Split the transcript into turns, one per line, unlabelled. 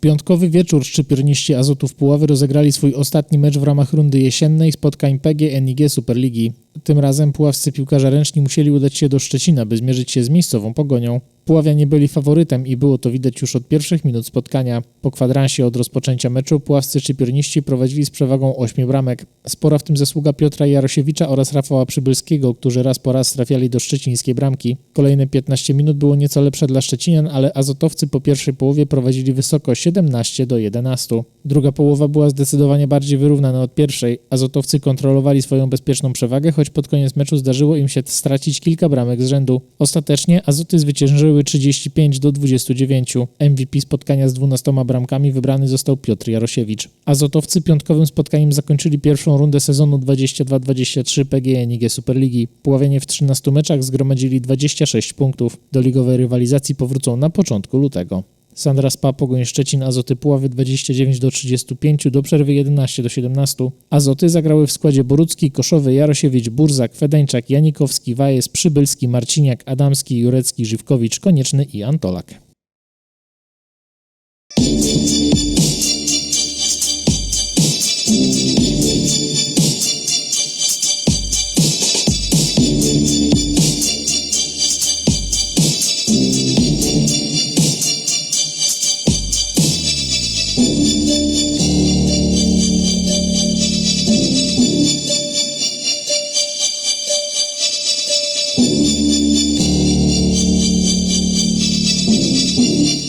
piątkowy wieczór szczypiorniści Azotów Puławy rozegrali swój ostatni mecz w ramach rundy jesiennej spotkań PGNiG Superligi. Tym razem puławscy piłkarze ręczni musieli udać się do Szczecina, by zmierzyć się z miejscową pogonią. Puławianie byli faworytem i było to widać już od pierwszych minut spotkania. Po kwadransie od rozpoczęcia meczu puławscy szczypiorniści prowadzili z przewagą 8 bramek. Spora w tym zasługa Piotra Jarosiewicza oraz Rafała Przybylskiego, którzy raz po raz trafiali do szczecińskiej bramki. Kolejne 15 minut było nieco lepsze dla Szczecinian, ale azotowcy po pierwszej połowie prowadzili wysoko 17 do 11. Druga połowa była zdecydowanie bardziej wyrównana od pierwszej. Azotowcy kontrolowali swoją bezpieczną przewagę, choć pod koniec meczu zdarzyło im się stracić kilka bramek z rzędu. Ostatecznie Azoty zwyciężyły 35 do 29. MVP spotkania z 12 bramkami wybrany został Piotr Jarosiewicz. Azotowcy piątkowym spotkaniem zakończyli pierwszą rundę sezonu 22-23 PGNiG Superligi. Puławianie w 13 meczach zgromadzili 26 punktów. Do ligowej rywalizacji powrócą na początku lutego. Sandra Spa, Pogoń Szczecin, Azoty Puławy 29 do 35, do przerwy 11 do 17. Azoty zagrały w składzie Borucki, Koszowy, Jarosiewicz, Burzak, Fedeńczak, Janikowski, Wajes, Przybylski, Marciniak, Adamski, Jurecki, Żywkowicz, Konieczny i Antolak. Thank you.